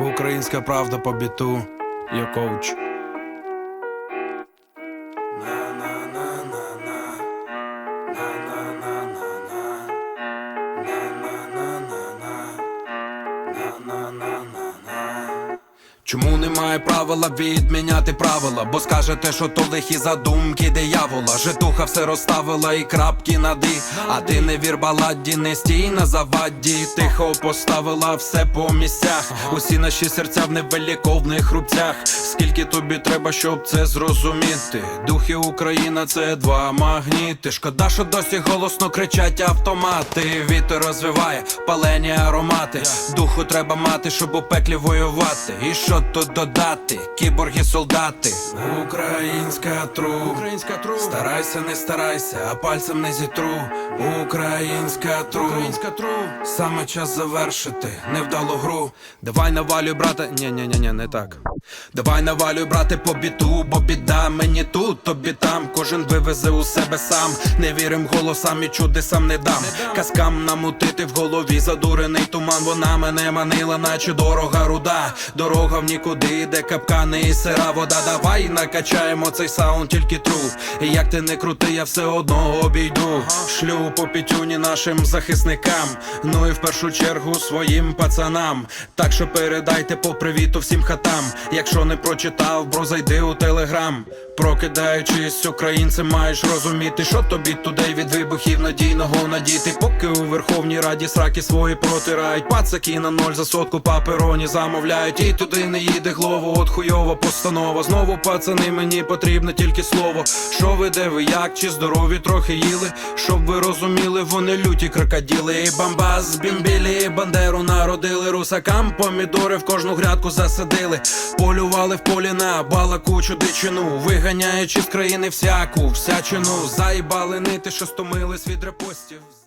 Українська правда по біту, я коуч. Чому немає правила відміняти правила? Бо скажете, що то лихі задумки диявола. Житуха все розставила і крапки над «і». А ти не вір баладі, не стій на заваді. Тихо поставила все по місцях. Усі наші серця в невеликовних рубцях. Скільки тобі треба, щоб це зрозуміти? Духи Україна це два магніти. Шкода, що досі голосно кричать автомати. Вітер розвиває палені аромати. Духу треба мати, щоб у пеклі воювати. І що тут додати? Кіборги солдати. Українська тру. Українська тру. Старайся, не старайся, а пальцем не зітру. Українська тру. Українська тру. Саме час завершити невдалу гру. Давай навалюй, брате. Ні, ні, ні, ні, не так. Давай навалюй, брате, по біту, бо біда мені тут, тобі там. Кожен вивезе у себе сам. Не вірим голосам і чудесам не дам. Казкам намутити в голові задурений туман. Вона мене манила, наче дорога руда. Дорога в нікуди, де капкани і сира вода. Давай накачаємо цей саунд, тільки тру. І як ти не крути, я все одно обійду. Шлю по пітюні нашим захисникам. Ну і в першу чергу своїм пацанам. Так що передайте по привіту всім хатам. Якщо не прочитав, бро, зайди у телеграм. Прокидаючись, українцем маєш розуміти, що тобі тудей від вибухів надійного надіти. Поки у Верховній Раді сраки свої протирають. Пацаки на ноль за сотку папероні замовляють. І туди не їде глово, от хуйова постанова. Знову пацани, мені потрібне тільки слово. Що ви, де ви, як, чи здорові трохи їли? Щоб ви розуміли, вони люті крокоділи. І бамбас, бімбілі, бандеру народили. Русакам помідори в кожну грядку засадили. Полювали в полі на балакучу дичину. Виганяючи з країни всяку всячину. Заїбали нити, що стомились від репостів.